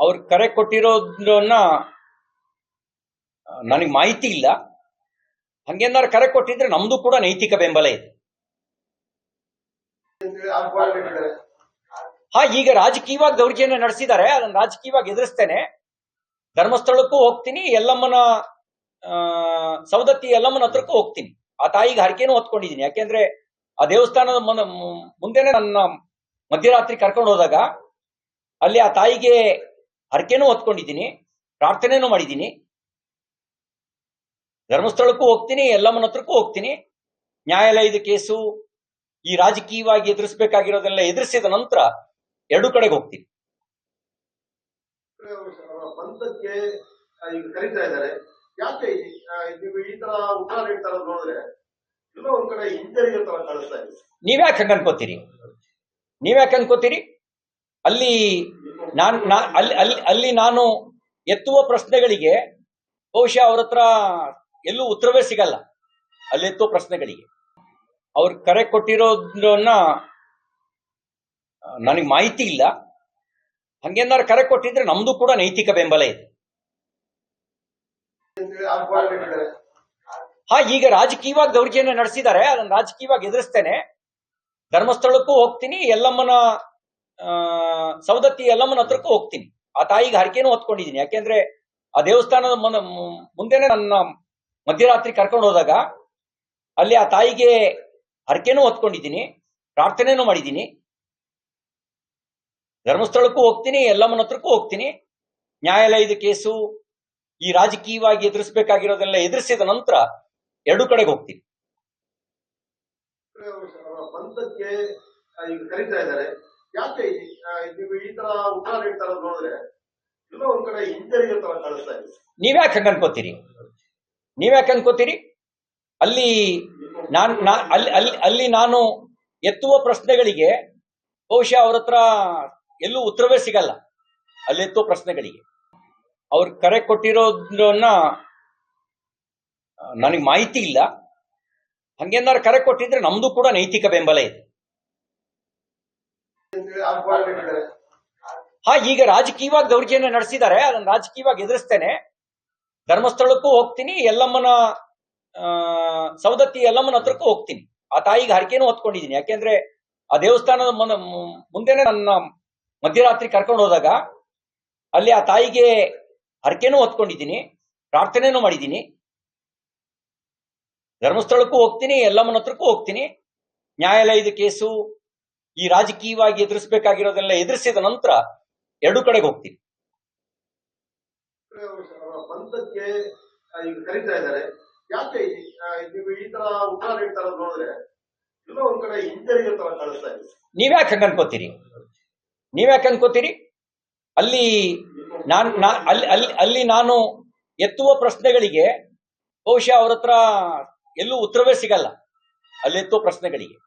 ಅವ್ರು ಕರೆ ಕೊಟ್ಟಿರೋದನ್ನ ನನಗೆ ಮಾಹಿತಿ ಇಲ್ಲ. ಹಂಗೇನಾರು ಕರೆ ಕೊಟ್ಟಿದ್ರೆ ನಮ್ದು ಕೂಡ ನೈತಿಕ ಬೆಂಬಲ ಇದೆ. ಹಾ ಈಗ ರಾಜಕೀಯವಾಗಿ ದೌರ್ಜನ್ಯ ನಡೆಸಿದ್ದಾರೆ. ಅದನ್ನ ರಾಜಕೀಯವಾಗಿ ಎದುರಿಸ್ತೇನೆ. ಧರ್ಮಸ್ಥಳಕ್ಕೂ ಹೋಗ್ತೀನಿ. ಎಲ್ಲಮ್ಮನ ಆ, ಸೌದತ್ತಿ ಎಲ್ಲಮ್ಮನ ಹತ್ರಕ್ಕೂ ಹೋಗ್ತೀನಿ. ಆ ತಾಯಿಗೆ ಹರಕೆನೂ ಹೊತ್ಕೊಂಡಿದ್ದೀನಿ. ಯಾಕೆಂದ್ರೆ ಆ ದೇವಸ್ಥಾನದ ಮುಂದೆನೆ ನನ್ನ ಮಧ್ಯರಾತ್ರಿ ಕರ್ಕೊಂಡು ಹೋದಾಗ ಅಲ್ಲಿ ಆ ತಾಯಿಗೆ ಹರಕೆನೂ ಹೊತ್ಕೊಂಡಿದ್ದೀನಿ ಪ್ರಾರ್ಥನೆನೂ ಮಾಡಿದ್ದೀನಿ. ಧರ್ಮಸ್ಥಳಕ್ಕೂ ಹೋಗ್ತೀನಿ ಎಲ್ಲಮ್ಮನ ಹತ್ರಕ್ಕೂ ಹೋಗ್ತೀನಿ. ನ್ಯಾಯಾಲಯದ ಕೇಸು ಈ ರಾಜಕೀಯವಾಗಿ ಎದುರಿಸಬೇಕಾಗಿರೋದೆಲ್ಲ ಎದುರಿಸಿದ ನಂತರ ಎರಡು ಕಡೆಗೆ ಹೋಗ್ತೀನಿ. ಕರೀತಾ ಇದ್ದಾರೆ. ಯಾಕೆ ಈ- ನೀವು ಈ ತರ ಉತ್ತರ ನೀಡ್ತಾ ಇರೋದು ನೋಡಿದ್ರೆ ಎಲ್ಲೋ ಒಂದ್ ಕಡೆ ಹಿಂಜರಿಯೋ ತರ ಕಾಣಿಸ್ತಾ ಇದೆ. ನೀವ್ಯಾಕೆ ಹಂಗ ಅನ್ಕೋತೀರಿ ನೀವ್ಯಾಕೆ ಅನ್ಕೋತೀರಿ? ಅಲ್ಲಿ ನಾನ್ ಅಲ್ಲಿ ಅಲ್ಲಿ ಅಲ್ಲಿ ನಾನು ಎತ್ತುವ ಪ್ರಶ್ನೆಗಳಿಗೆ ಬಹುಶಃ ಅವ್ರ ಹತ್ರ ಎಲ್ಲೂ ಉತ್ತರವೇ ಸಿಗಲ್ಲ. ಅಲ್ಲಿ ಎತ್ತುವ ಪ್ರಶ್ನೆಗಳಿಗೆ. ಅವ್ರು ಕರೆ ಕೊಟ್ಟಿರೋದನ್ನ ನನಗೆ ಮಾಹಿತಿ ಇಲ್ಲ. ಹಂಗೇನಾರು ಕರೆ ಕೊಟ್ಟಿದ್ರೆ ನಮ್ದು ಕೂಡ ನೈತಿಕ ಬೆಂಬಲ ಇದೆ. ಹಾ, ಈಗ ರಾಜಕೀಯವಾಗಿ ದೌರ್ಜನ್ಯ ನಡೆಸಿದ್ದಾರೆ. ಅದನ್ನ ರಾಜಕೀಯವಾಗಿ ಎದುರಿಸ್ತೇನೆ. ಧರ್ಮಸ್ಥಳಕ್ಕೂ ಹೋಗ್ತೀನಿ. ಎಲ್ಲಮ್ಮನ ಸೌದತ್ತಿ ಯಲ್ಲಮ್ಮನ ಹತ್ರಕ್ಕೂ ಹೋಗ್ತೀನಿ. ಆ ತಾಯಿಗೆ ಹರಕೆನೂ ಹೊತ್ಕೊಂಡಿದ್ದೀನಿ. ಯಾಕೆಂದ್ರೆ ಆ ದೇವಸ್ಥಾನದ ಮುಂದೆನೆ ನನ್ನ ಮಧ್ಯರಾತ್ರಿ ಕರ್ಕೊಂಡು ಹೋದಾಗ ಅಲ್ಲಿ ಆ ತಾಯಿಗೆ ಹರಕೆನೂ ಹೊತ್ಕೊಂಡಿದ್ದೀನಿ. ಪ್ರಾರ್ಥನೆನೂ ಮಾಡಿದ್ದೀನಿ. ಧರ್ಮಸ್ಥಳಕ್ಕೂ ಹೋಗ್ತೀನಿ ಎಲ್ಲಮ್ಮನ ಹತ್ರಕ್ಕೂ ಹೋಗ್ತೀನಿ. ನ್ಯಾಯಾಲಯದ ಕೇಸು, ಈ ರಾಜಕೀಯವಾಗಿ ಎದುರಿಸಬೇಕಾಗಿರೋದೆಲ್ಲ ಎದುರಿಸಿದ ನಂತರ ಎರಡು ಕಡೆಗೆ ಹೋಗ್ತೀನಿ. ಯಾಕೆ ನೀವು ಈ ತರ ಉತ್ತರ ನೀಡ್ತಾ ನೋಡಿದ್ರೆ ಎಲ್ಲೋ ಒಂದ್ ಕಡೆ ಹಿಂಜರಿಗೆ ತರ ಕಾಣಿಸ್ತಾ ಇದೆ. ನೀವ್ಯಾಕೆ ಅನ್ಕೋತೀರಿ? ನೀವ್ಯಾಕೆ ಅನ್ಕೋತೀರಿ? ಅಲ್ಲಿ ನಾನ್ ಅಲ್ಲಿ ಅಲ್ಲಿ ಅಲ್ಲಿ ನಾನು ಎತ್ತುವ ಪ್ರಶ್ನೆಗಳಿಗೆ ಬಹುಶಃ ಅವ್ರ ಹತ್ರ ಎಲ್ಲೂ ಉತ್ತರವೇ ಸಿಗಲ್ಲ. ಅಲ್ಲಿ ಎತ್ತುವ ಪ್ರಶ್ನೆಗಳಿಗೆ. ಅವ್ರು ಕರೆ ಕೊಟ್ಟಿರೋದನ್ನ ನನಗೆ ಮಾಹಿತಿ ಇಲ್ಲ. ಹಂಗೇನಾರು ಕರೆ ಕೊಟ್ಟಿದ್ರೆ ನಮ್ದು ಕೂಡ ನೈತಿಕ ಬೆಂಬಲ ಇದೆ. ಹಾ ಈಗ ರಾಜಕೀಯವಾಗಿ ದೌರ್ಜನ್ಯ ನಡೆಸಿದ್ದಾರೆ. ಅದನ್ನ ರಾಜಕೀಯವಾಗಿ ಎದುರಿಸ್ತೇನೆ. ಧರ್ಮಸ್ಥಳಕ್ಕೂ ಹೋಗ್ತೀನಿ. ಎಲ್ಲಮ್ಮನ ಆ, ಸೌದತ್ತಿ ಎಲ್ಲಮ್ಮನ ಹತ್ರಕ್ಕೂ ಹೋಗ್ತೀನಿ. ಆ ತಾಯಿಗೆ ಹರಕೆನೂ ಹೊತ್ಕೊಂಡಿದ್ದೀನಿ. ಯಾಕೆಂದ್ರೆ ಆ ದೇವಸ್ಥಾನದ ಮುಂದೆನೆ ನನ್ನ ಮಧ್ಯರಾತ್ರಿ ಕರ್ಕೊಂಡು ಹೋದಾಗ ಅಲ್ಲಿ ಆ ತಾಯಿಗೆ ಹರಕೆನೂ ಹೊತ್ಕೊಂಡಿದ್ದೀನಿ. ಪ್ರಾರ್ಥನೆನೂ ಮಾಡಿದ್ದೀನಿ. ಧರ್ಮಸ್ಥಳಕ್ಕೂ ಹೋಗ್ತೀನಿ. ಎಲ್ಲಮ್ಮನ ಹತ್ರಕ್ಕೂ ಹೋಗ್ತೀನಿ. ನ್ಯಾಯಾಲಯದ ಕೇಸು ಈ ರಾಜಕೀಯವಾಗಿ ಎದುರಿಸಬೇಕಾಗಿರೋದೆಲ್ಲ ಎದುರಿಸಿದ ನಂತರ ಎರಡು ಕಡೆಗೆ ಹೋಗ್ತೀನಿ. ಬಂಧಕ್ಕೆ ಈಗ ಕರೀತಾ ಇದ್ದಾರೆ. ಯಾಕೆ ಈ- ನೀವು ಈ ತರ ಉತ್ತರ ನೀಡ್ತಾ ಇರೋದು ನೋಡಿದ್ರೆ ಎಲ್ಲೋ ಒಂದ್ ಕಡೆ ಹಿಂಜರಿಯೋ ತರ ಕಾಣಿಸ್ತಾ ಇದೆ. ನೀವ್ಯಾಕೆ ಹಂಗ ಅನ್ಕೋತೀರಿ? ನೀವ್ಯಾಕೆ ಅನ್ಕೋತೀರಿ? ಅಲ್ಲಿ ನಾನ್ ಅಲ್ಲಿ ಅಲ್ಲಿ ಅಲ್ಲಿ ನಾನು ಎತ್ತುವ ಪ್ರಶ್ನೆಗಳಿಗೆ ಬಹುಶಃ ಅವ್ರ ಹತ್ರ ಎಲ್ಲೂ ಉತ್ತರವೇ ಸಿಗಲ್ಲ. ಅಲ್ಲಿ ಎತ್ತುವ ಪ್ರಶ್ನೆಗಳಿಗೆ.